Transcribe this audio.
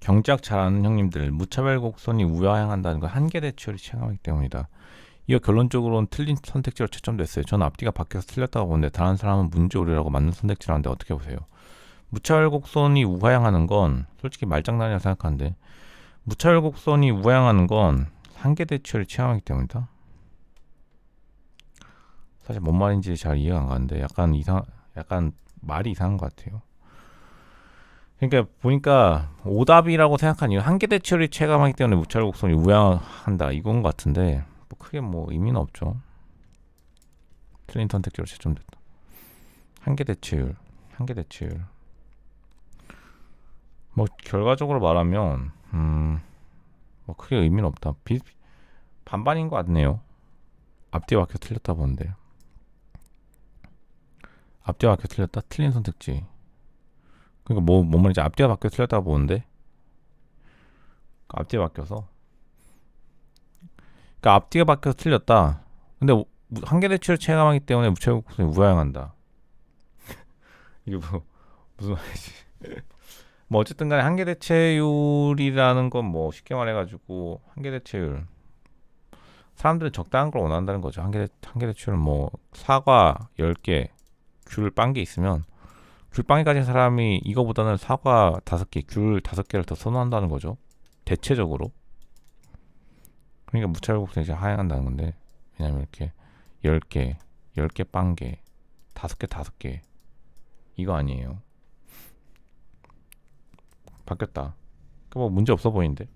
경제학 잘 아는 형님들 무차별 곡선이 우하향한다는 건 한계 대치율이 체감하기 때문이다. 이어 결론적으로는 틀린 선택지로 채점됐어요. 저는 앞뒤가 바뀌어서 틀렸다고 보는데 다른 사람은 문제 오류라고 맞는 선택지를 하는데 어떻게 보세요? 무차별 곡선이 우하향하는 건 솔직히 말장난이라 생각하는데 무차별 곡선이 우하향하는 건 한계 대치율이 체감하기 때문이다. 사실 뭔 말인지 잘 이해가 안 가는데 약간 이상 약간 말이 이상한 것 같아요. 그러니까 보니까 오답이라고 생각한 이유 한계 대치율이 체감하기 때문에 무차별 곡선이 우양한다 이건 것 같은데 뭐 크게 뭐 의미는 없죠. 틀린 선택지로 채점됐다. 한계 대치율, 한계 대치율. 뭐 결과적으로 말하면 음 뭐 크게 의미는 없다. 비, 반반인 것 같네요. 앞뒤 박혀 틀렸다 보는데. 앞뒤가 바뀌어 틀렸다 틀린 선택지 그러니까 뭐, 뭔 말인지 앞뒤가 바뀌어 틀렸다 보는데? 앞뒤가 바뀌어서? 그러니까 앞뒤가 바뀌어 틀렸다. 근데 우- 한계 대치를 체감하기 때문에 무차별 곡선이 우하향한다. 이게 뭐 무슨 말이지? 뭐 어쨌든 간에 한계 대체율이라는 건 뭐 쉽게 말해가지고 한계 대체율. 사람들은 적당한 걸 원한다는 거죠. 한계 대, 한계 대체율은 뭐 사과 10개 귤 빵 개 있으면 귤 빵개 가진 사람이 이거보다는 사과 다섯 개, 귤 다섯 개를 더 선호한다는 거죠. 대체적으로. 그러니까 무차별곡선이 이제 하향한다는 건데 왜냐면 이렇게 열 개, 열 개 빵개, 다섯 개 다섯 개 이거 아니에요. 바뀌었다. 그뭐 문제 없어 보이는데.